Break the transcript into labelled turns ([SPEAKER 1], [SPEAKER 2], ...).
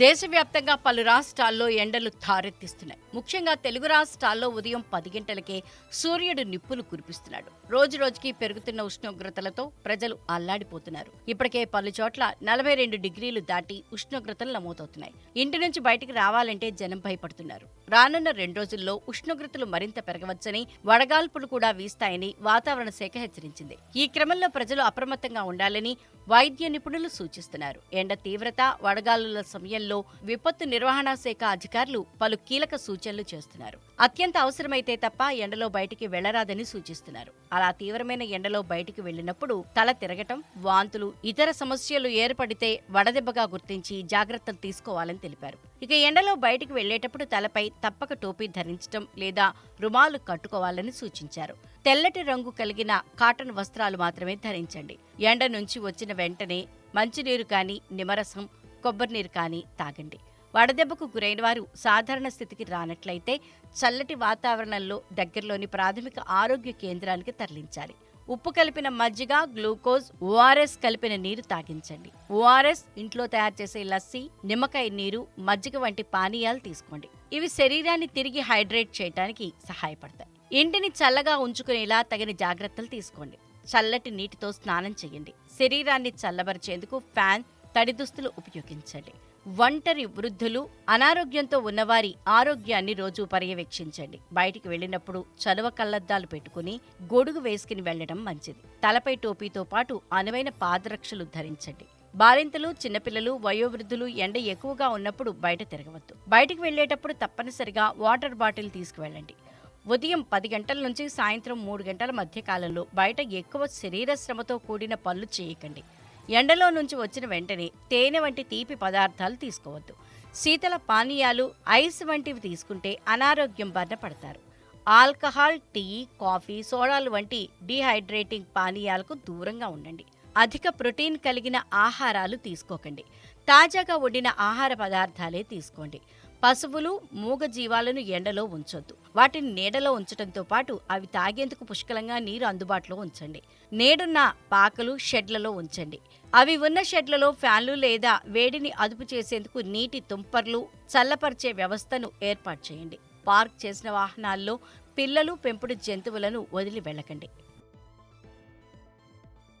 [SPEAKER 1] దేశవ్యాప్తంగా పలు రాష్ట్రాల్లో ఎండలు తారెత్తిస్తున్నాయి. ముఖ్యంగా తెలుగు రాష్ట్రాల్లో ఉదయం పది గంటలకే సూర్యుడు నిప్పులు కురిపిస్తున్నాడు. రోజు రోజుకి పెరుగుతున్న ఉష్ణోగ్రతలతో ప్రజలు అల్లాడిపోతున్నారు. ఇప్పటికే పలు చోట్ల నలభై రెండు డిగ్రీలు దాటి ఉష్ణోగ్రతలు నమోదవుతున్నాయి. ఇంటి నుంచి బయటికి రావాలంటే జనం భయపడుతున్నారు. రానున్న రెండు రోజుల్లో ఉష్ణోగ్రతలు మరింత పెరగవచ్చని వడగాల్పులు కూడా వీస్తాయని వాతావరణ శాఖ హెచ్చరించింది. ఈ క్రమంలో ప్రజలు అప్రమత్తంగా ఉండాలని వైద్య నిపుణులు సూచిస్తున్నారు. ఎండ తీవ్రత వడగాలుల సమయంలో విపత్తు నిర్వహణ శాఖ అధికారులు పలు కీలక సూచనలు చేస్తున్నారు. అత్యంత అవసరమైతే తప్ప ఎండలో బయటికి వెళ్ళరాదని సూచిస్తున్నారు. అలా తీవ్రమైన ఎండలో బయటికి వెళ్ళినప్పుడు తల తిరగటం వాంతులు ఇతర సమస్యలు ఏర్పడితే వడదెబ్బగా గుర్తించి జాగ్రత్తలు తీసుకోవాలని తెలిపారు. ఇక ఎండలో బయటికి వెళ్ళేటప్పుడు తలపై తప్పక టోపీ ధరించడం లేదా రుమాలు కట్టుకోవాలని సూచించారు. తెల్లటి రంగు కలిగిన కాటన్ వస్త్రాలు మాత్రమే ధరించండి. ఎండ నుంచి వచ్చిన వెంటనే మంచినీరు కానీ నిమ్మరసం కొబ్బరి నీరు కానీ తాగండి. వడదెబ్బకు గురైన వారు సాధారణ స్థితికి రానట్లయితే చల్లటి వాతావరణంలో దగ్గరలోని ప్రాథమిక ఆరోగ్య కేంద్రానికి తరలించాలి. ఉప్పు కలిపిన మజ్జిగ గ్లూకోజ్ ఓఆర్ఎస్ కలిపిన నీరు తాగించండి. ఓఆర్ఎస్ ఇంట్లో తయారు చేసే లస్సీ నిమ్మకాయ నీరు మజ్జిగ వంటి పానీయాలు తీసుకోండి. ఇవి శరీరాన్ని తిరిగి హైడ్రేట్ చేయడానికి సహాయపడతాయి. ఇంటిని చల్లగా ఉంచుకునేలా తగిన జాగ్రత్తలు తీసుకోండి. చల్లటి నీటితో స్నానం చేయండి. శరీరాన్ని చల్లబరిచేందుకు ఫ్యాన్ తడి దుస్తులు ఉపయోగించండి. ఒంటరి వృద్ధులు అనారోగ్యంతో ఉన్నవారి ఆరోగ్యాన్ని రోజు పర్యవేక్షించండి. బయటికి వెళ్ళినప్పుడు చలువ కళ్ళద్దాలు పెట్టుకుని గొడుగు వేసుకుని వెళ్ళడం మంచిది. తలపై టోపీతో పాటు అనువైన పాదరక్షలు ధరించండి. బాలింతలు చిన్నపిల్లలు వయోవృద్ధులు ఎండ ఎక్కువగా ఉన్నప్పుడు బయట తిరగవద్దు. బయటికి వెళ్ళేటప్పుడు తప్పనిసరిగా వాటర్ బాటిల్ తీసుకువెళ్ళండి. ఉదయం పది గంటల నుంచి సాయంత్రం మూడు గంటల మధ్య కాలంలో బయట ఎక్కువ శరీర శ్రమతో కూడిన పనులు చేయకండి. ఎండలో నుంచి వచ్చిన వెంటనే తేనె వంటి తీపి పదార్థాలు తీసుకోవద్దు. శీతల పానీయాలు ఐస్ వంటివి తీసుకుంటే అనారోగ్యం బారిన పడతారు. ఆల్కహాల్ టీ కాఫీ సోడాలు వంటి డీహైడ్రేటింగ్ పానీయాలకు దూరంగా ఉండండి. అధిక ప్రోటీన్ కలిగిన ఆహారాలు తీసుకోకండి. తాజాగా వండిన ఆహార పదార్థాలే తీసుకోండి. పశువులు మూగ జీవాలను ఎండలో ఉంచొద్దు. వాటిని నీడలో ఉంచడంతో పాటు అవి తాగేందుకు పుష్కలంగా నీరు అందుబాటులో ఉంచండి. నేడున్న పాకలు షెడ్లలో ఉంచండి. అవి ఉన్న షెడ్లలో ఫ్యాన్లు లేదా వేడిని అదుపు చేసేందుకు నీటి తుంపర్లు చల్లపరిచే వ్యవస్థను ఏర్పాటు చేయండి. పార్క్ చేసిన వాహనాల్లో పిల్లలు పెంపుడు జంతువులను వదిలి వెళ్ళకండి.